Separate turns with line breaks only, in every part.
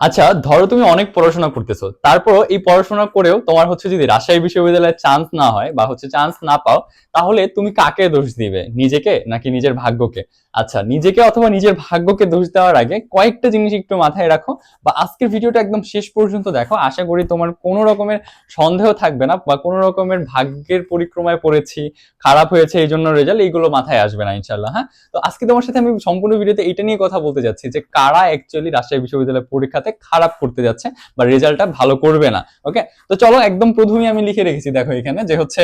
আচ্ছা ধরো তুমি অনেক পড়াশোনা করতেছো তারপর এই পড়াশোনা করেও তোমার হচ্ছে যদি রাজশাহী বিশ্ববিদ্যালয়ে চান্স না হয় বা হচ্ছে চান্স না পাও, তাহলে তুমি কাকে দোষ দিবে? নিজেকে নাকি নিজের ভাগ্যকে? আচ্ছা নিজেকে অথবা নিজের ভাগ্যকে দোষ দেওয়ার আগে কয়েকটা জিনিস একটু মাথায় রাখো বা আজকের ভিডিওটা একদম শেষ পর্যন্ত দেখো। আশা করি তোমার কোনো রকমের সন্দেহ থাকবে না বা কোনো রকমের ভাগ্যের পরিক্রমায় পড়েছি, খারাপ হয়েছে, এই জন্য রেজাল্ট এইগুলো মাথায় আসবে না ইনশাল্লাহ হ্যাঁ? তো আজকে তোমার সাথে আমি সম্পূর্ণ ভিডিওতে এটা নিয়ে কথা বলতে যাচ্ছি যে কারা অ্যাকচুয়ালি রাজশাহী বিশ্ববিদ্যালয়ের পরীক্ষাতে খারাপ করতে যাচ্ছে বা রেজাল্টটা ভালো করবে না ওকে তো চলো একদম প্রথমেই আমি লিখে রেখেছি, দেখো এখানে যে হচ্ছে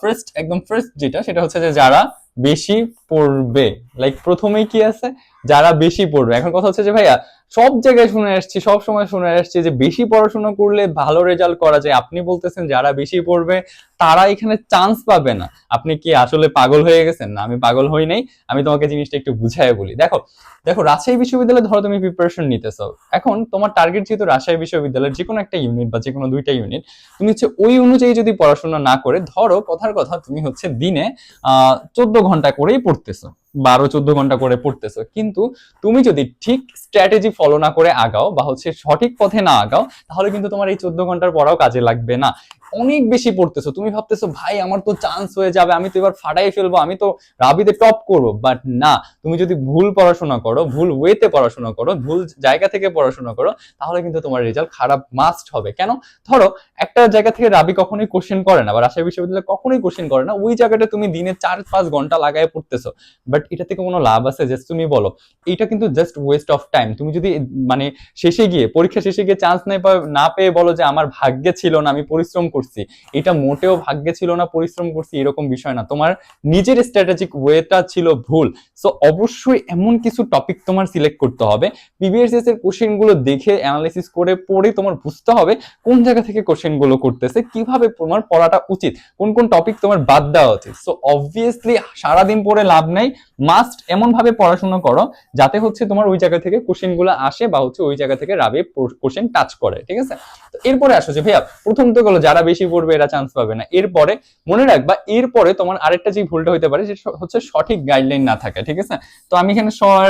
ফার্স্ট একদম ফার্স্ট যেটা, সেটা হচ্ছে যে যারা বেশি পড়বে? লাইক প্রথমেই কি আছে? যারা বেশি পড়বে। এখন কথা হচ্ছে যে, ভাইয়া, সব জায়গায় শুনে আসছি, সব সময় শুনে আসছি যে, বেশি পড়াশোনা করলে ভালো রেজাল্ট করা যায়। আপনি বলতেছেন যারা বেশি পড়বে, তারা এখানে চান্স পাবে না। আপনি কি আসলে পাগল হয়ে গেছেন? না, আমি পাগল হই নাই। আমি তোমাকে জিনিসটা একটু বুঝাই বলি। দেখো দেখো, রাজশাহী বিশ্ববিদ্যালয়ে ধরো তুমি প্রিপারেশন নিতেছো। এখন তোমার টার্গেট যেহেতু রাজশাহী বিশ্ববিদ্যালয়ের যে কোনো একটা ইউনিট বা যে কোনো দুইটা ইউনিট তুমি হচ্ছে ওই অনুযায়ী যদি পড়াশোনা না করে, ধরো, কথার কথা, তুমি হচ্ছে দিনে, আহ, চোদ্দ ঘণ্টা করেই পড়তেছো বারো, চোদ্দ ঘণ্টা করে পড়তেছো। কিন্তু তুমি যদি ঠিক স্ট্র্যাটেজি ফলো না করে আগাও বা হচ্ছে সঠিক পথে না আগাও, তাহলে কিন্তু তোমার এই চোদ্দ ঘণ্টার পড়াও কাজে লাগবে না। অনেক বেশি পড়তেছো। তুমি ভাবতেছো, ভাই, আমার তো চান্স হয়ে যাবে, আমি তো এবার ফাটাই ফেলব, আমি তো রাবিতে টপ করব। বাট না, তুমি যদি ভুল পড়াশোনা করো, ভুল ওয়েতে পড়াশোনা করো, ভুল জায়গা থেকে পড়াশোনা করো, তাহলে কিন্তু তোমার রেজাল্ট খারাপ মাস্ট হবে। কেন? ধরো, একটা জায়গা থেকে রাবি কখনোই কোশ্চেন করে না বা রাজশাহী বিশ্ববিদ্যালয় কখনোই কোশ্চেন করে না। ওই জায়গাটা তুমি দিনে চার, পাঁচ ঘণ্টা লাগায় পড়তেছো। বাট এটা থেকে কোনো লাভ আছে? জাস্ট তুমি বলো। এটা কিন্তু জাস্ট ওয়েস্ট অফ টাইম তুমি যদি মানে শেষে গিয়ে, পরীক্ষা শেষে গিয়ে চান্স না না পেয়ে বলো যে আমার ভাগ্যে ছিল না, আমি পরিশ্রম করছি। এটা মোটেও ভাগ্যে ছিল না, পরিশ্রম করছি, এরকম বিষয় না। তোমার নিজের স্ট্র্যাটেজিক ওয়েটা ছিল ভুল। সো অবশ্যই এমন কিছু টপিক তোমার সিলেক্ট করতে হবে। পিবিএসএস এর কোশ্চেনগুলো দেখে অ্যানালাইসিস করে, পড়ে তোমার বুঝতে হবে কোন জায়গা থেকে কোশ্চেনগুলো করতেছে, কীভাবে তোমার পড়াটা উচিত, কোন কোন টপিক তোমার বাদ দেওয়া উচিত। সো অবভিয়াসলি সারাদিন পড়ে লাভ নাই মাস্ট এমন ভাবে পড়াশোনা করো যাতে হচ্ছে তোমার ওই জায়গা থেকে কোশ্চেনগুলো আসে বা হচ্ছে ওই জায়গা থেকে রাবে কোশ্চেন টাচ করে, ঠিক আছে? তো এরপরে আসো যে, ভাইয়া, প্রথম তো গেলো, যারা বেশি পড়বে এরা চান্স পাবে না। এরপরে মনে রাখবা, এরপরে তোমার আরেকটা যে ভুলটা হতে পারে, সেটা হচ্ছে সঠিক গাইডলাইন না থাকে, ঠিক আছে? তো আমি এখানে সর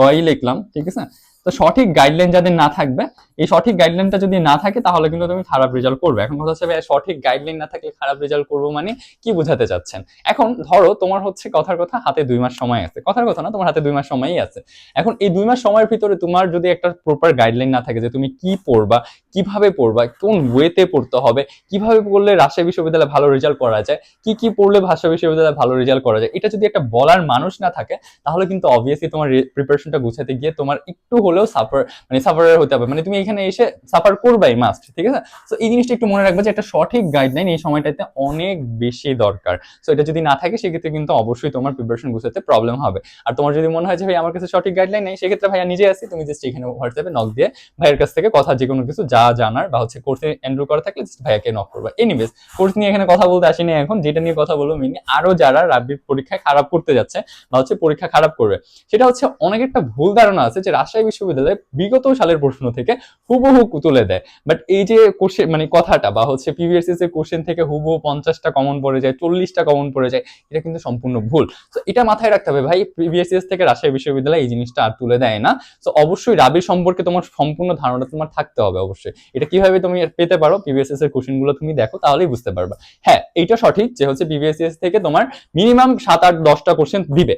গই লিখলাম, ঠিক আছে? তো সঠিক গাইডলাইন যাদের না থাকবে, এই সঠিক গাইডলাইনটা যদি না থাকে, তাহলে কিন্তু তুমি খারাপ রেজাল্ট করবে। এখন কথা হচ্ছে সঠিক গাইডলাইন না থাকলে খারাপ রেজাল্ট করব মানে কি বোঝাতে চাচ্ছেন? এখন ধরো, তোমার হচ্ছে কথার কথা হাতে দুই মাস সময় আছে। কথার কথা না, তোমার হাতে দুই মাস সময়ই আছে। এখন এই দুই মাস সময়ের ভিতরে তোমার যদি একটা প্রপার গাইডলাইন না থাকে যে তুমি কি পড়বা, কীভাবে পড়বা, কোন ওয়েতে পড়তে হবে, কীভাবে পড়লে রাজশাহী বিশ্ববিদ্যালয়ে ভালো রেজাল্ট করা যায়, কি কি পড়লে ভাষা বিশ্ববিদ্যালয়ে ভালো রেজাল্ট করা যায়, এটা যদি একটা বলার মানুষ না থাকে, তাহলে কিন্তু অবভিয়াসলি তোমার প্রিপারেশনটা গুছাতে গিয়ে তোমার একটু হলেও সাফার মানে সাফারার হতে হবে। মানে তুমি এখানে এসে সাফার করবাই মাস্ট ঠিক আছে? তো এই জিনিসটা একটু মনে রাখবে যে একটা সঠিক গাইডলাইন এই সময়টাতে অনেক বেশি দরকার। সো এটা যদি না থাকে, সেক্ষেত্রে কিন্তু অবশ্যই তোমার প্রিপারেশন গুছাতে প্রবলেম হবে। আর তোমার যদি মনে হয় যে, ভাই, আমার কাছে সঠিক গাইডলাইন নেই, সেক্ষেত্রে ভাইয়া নিজে আসি, তুমি জাস্ট এখানে হোয়াটসঅ্যাপে নক দিয়ে ভাইয়ের কাছ থেকে কথা যে কোনো কিছু যা জানার বা হচ্ছে কোর্সে এনরোল করা থাকলে just ভাইয়াকে নক করবা। এনিওয়েজ কোর্স নিয়ে এখানে কথা বলতে আসিনি এখন, যেটা নিয়ে কথা বলব মিনি আরও যারা রাব্বির পরীক্ষায় খারাপ করতে যাচ্ছে বা হচ্ছে পরীক্ষা খারাপ করবে, সেটা হচ্ছে অনেক একটা ভুল ধারণা আছে যে রাজশাহী বিশ্ববিদ্যালয়ে বিগত সালের প্রশ্ন থেকে হুবহু তুলে দেয়। বাট এই যে কোশ্চেন মানে কথাটা বা হচ্ছে পিভিএসএস এর কোশ্চেন থেকে হুবহু পঞ্চাশটা কমন পড়ে যায়, চল্লিশটা কমন পড়ে যায়, এটা কিন্তু সম্পূর্ণ ভুল। তো এটা মাথায় রাখতে হবে, ভাই পিভিএসএস থেকে রাজশাহী বিশ্ববিদ্যালয় এই জিনিসটা আর তুলে দেয় না। তো অবশ্যই রাবির সম্পর্কে তোমার সম্পূর্ণ ধারণা তোমার থাকতে হবে অবশ্যই। এটা কীভাবে তুমি পেতে পারো? পিভিএসএস এর কোশ্চেনগুলো তুমি দেখো, তাহলেই বুঝতে পারবা। হ্যাঁ এইটা সঠিক যে হচ্ছে পিভিএসএস থেকে তোমার মিনিমাম সাত আট দশটা কোশ্চেন দিবে।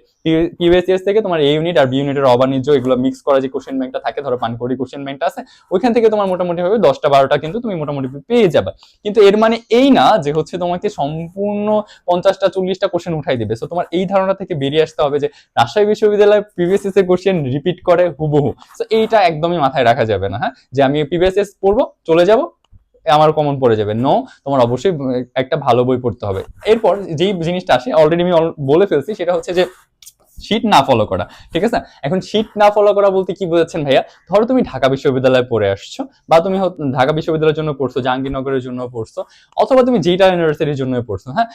পিভিএসএস থেকে তোমার এ ইউনিট আর বি ইউনিটের অবাণিজ্য এগুলো মিক্স করা যে কোশ্চেন ব্যাংকটা থাকে, ধরো পানকড়ি কোশ্চেন ব্যাংকটা আছে, ওইখান থেকে তোমার মোটামুটি ভাবে দশটা, বারোটা কিন্তু তুমি মোটামুটি পেয়ে যাবে। কিন্তু এর মানে এই না যে হচ্ছে তোমাকে সম্পূর্ণ পঞ্চাশটা, চল্লিশটা কোশ্চেন উঠাই দিবে। সো তোমার এই ধারণা থেকে বেরিয়ে আসতে হবে যে রাজশাহী বিশ্ববিদ্যালয় প্রিভিয়াস এর কোশ্চেন রিপিট করে হুবহু। সো এইটা একদমই মাথায় রাখা যাবে না হ্যাঁ? যে আমি প্রিভিয়াস পড়ব, চলে যাব, আমার কমন পড়ে যাবে। নো তোমার অবশ্যই একটা ভালো বই পড়তে হবে। এরপর যেই জিনিসটা আসে অলরেডি আমি বলে ফেলছি, সেটা হচ্ছে যে শীট না ফলো করা, ঠিক আছে? এখন শীট না ফলো করা বলতে কি বোঝাচ্ছেন ভাইয়া? ধরো তুমি ঢাকা বিশ্ববিদ্যালয়ে পড়ে আসছো, বা তুমি ঢাকা বিশ্ববিদ্যালয়ের জন্য পড়ছো, জাহাঙ্গীরনগরের জন্য পড়ছো, অথবা তুমি যেটা ইউনিভার্সিটির জন্য পড়ছো হ্যাঁ?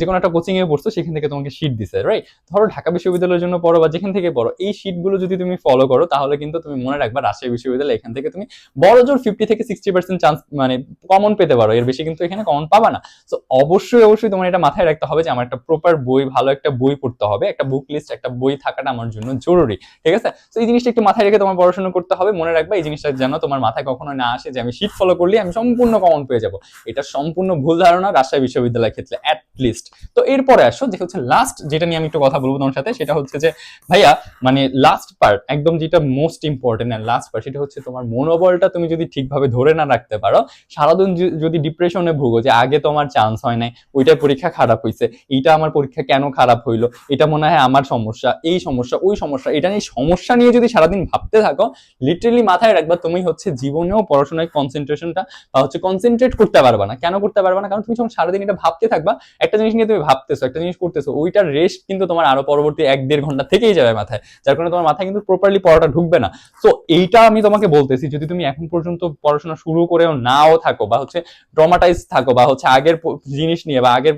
যে কোনো একটা কোচিং এ পড়ছো, সেখান থেকে তোমাকে শীট দিছে রাইট ধরো ঢাকা বিশ্ববিদ্যালয়ের জন্য পড়ো, বা যেখান থেকে পড়ো, এই শীটগুলো যদি তুমি ফলো করো, তাহলে কিন্তু তুমি মনে রাখবা রাজশাহী বিশ্ববিদ্যালয়, এখান থেকে তুমি বড় জোর ফিফটি থেকে সিক্সটি পার্সেন্ট চান্স মানে কমন পেতে পারো, এর বেশি কিন্তু এখানে কমন পাবা না। তো অবশ্যই অবশ্যই তোমার এটা মাথায় রাখতে হবে যে, আমার একটা প্রপার বই, ভালো একটা বই পড়তে হবে, একটা বুক লিস্ট একটা বই থাকাটা আমার জন্য জরুরি, ঠিক আছে? তো এই জিনিসটা একটু মাথায় রেখে তোমার পড়াশোনা করতে হবে, মনে রাখবা এই জিনিসটা যেন তোমার মাথায় কখনো না আসে যে আমি শীত ফলো করলে আমি সম্পূর্ণ কমন পেয়ে যাব। এটা সম্পূর্ণ ভুল ধারণা রাজশাহী বিশ্ববিদ্যালয়ের ক্ষেত্রে অ্যাট লিস্ট তো এরপরে আসো, যে হচ্ছে লাস্ট যেটা নিয়ে আমি একটু কথা বলব তোমার সাথে, সেটা হচ্ছে যে, ভাইয়া মানে লাস্ট পার্ট একদম যেটা most important and last part সেটা হচ্ছে তোমার মনোবলটা তুমি যদি ঠিকভাবে ধরে না রাখতে পারো, সারাদিন যদি ডিপ্রেশনে ভুগো যে আগে তোমার চান্স হয় নাই ওইটা পরীক্ষা খারাপ হয়েছে এইটা আমার পরীক্ষা কেন খারাপ হইল, এটা মনে হয় আমার সমস্যা। এই সমস্যা, ওই সমস্যা, এটা নিয়ে সমস্যা নিয়ে যদি সারাদিন ভাবতে থাকো লিটারেলি মাথায় রাখবা তুমি হচ্ছে জীবনেও পড়াশোনায় কনসেন্ট্রেশনটা বা হচ্ছে কনসেন্ট্রেট করতে পারবা না। কেন করতে পারবা না? কারণ তুমি যখন সারাদিন এটা ভাবতে থাকবা, একটা জিনিস নিয়ে তুমি ভাবতেছো, একটা জিনিস করতেছো, ওইটার রেস্ট কিন্তু তোমার আরও পরবর্তী এক দেড় ঘণ্টা থেকেই যাবে মাথায়। যার কারণে তোমার মাথায় কিন্তু প্রপারলি পড়াটা ঢুকবে না। তো এইটা আমি তোমাকে বলতেছি, যদি তুমি এখন পর্যন্ত পড়াশোনা শুরু করেও নাও থাকো বা হচ্ছে ট্রমাটাইজ থাকো বা হচ্ছে আগের জিনিস নিয়ে বা আগের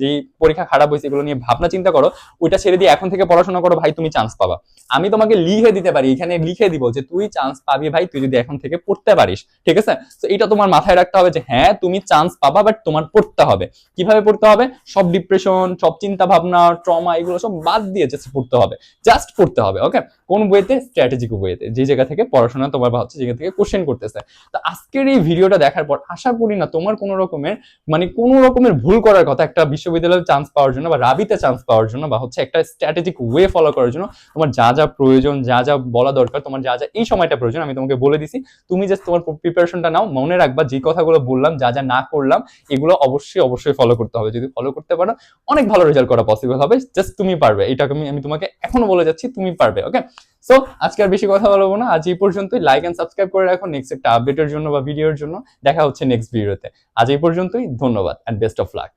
যে পরীক্ষা খারাপ হয়েছে, এগুলো নিয়ে ভাবনা চিন্তা করো, ওইটা ছেড়ে দিয়ে এখন থেকে পড়াশোনা করো, ভাই, তুমি চান্স পাবা। আমি তোমাকে লিখে দিতে পারি, এখানে লিখে দিব যে, তুই চান্স পাবি ভাই, তুই যদি এখন থেকে পড়তে পারিস। ঠিক আছে? তো এটা তোমার মাথায় রাখতে হবে যে হ্যাঁ তুমি চান্স পাবা বাট তোমার পড়তে হবে। কীভাবে পড়তে হবে? সব ডিপ্রেশন সব চিন্তা ভাবনা ট্রমা এগুলো সব বাদ দিয়ে জাস্ট পড়তে হবে। জাস্ট পড়তে হবে ওকে কোন বইতে? স্ট্র্যাটেজিক বইতে। যে জায়গা থেকে পড়াশোনা তোমার হচ্ছে জায়গা থেকে কোশ্চেন করতেছে। তো আজকের এই ভিডিওটা দেখার পর, আশা করি না তোমার কোনো রকমের মানে কোনো রকমের ভুল করার কথা একটা বিশ্ববিদ্যালয়ে চান্স পাওয়ার জন্য বা রাবিতে চান্স পাওয়ার জন্য বা হচ্ছে একটা স্ট্র্যাটেজিক ওয়ে ফলো করার জন্য তোমার যা যা প্রয়োজন, যা যা বলা দরকার, তোমার যা যা এই সময়টা প্রয়োজন, আমি তোমাকে বলে দিছি। তুমি জাস্ট তোমার প্রিপারেশনটা নাও, মনে রাখবা যে কথাগুলো বললাম, যা যা না করলাম, এগুলো অবশ্যই অবশ্যই ফলো করতে হবে। যদি ফলো করতে পারো, অনেক ভালো রেজাল্ট করা পসিবল হবে। জাস্ট তুমি পারবে। এটা আমি আমি তোমাকে এখনও বলে যাচ্ছি, তুমি পারবে ওকে সো আজকে আর বেশি কথা বলব না। আজ এই পর্যন্তই। লাইক এন্ড সাবস্ক্রাইব করে রাখো নেক্সট একটা আপডেটের জন্য বা ভিডিওর জন্য। দেখা হচ্ছে নেক্সট ভিডিওতে আজ এই পর্যন্তই। ধন্যবাদ অ্যান্ড বেস্ট অফ লাক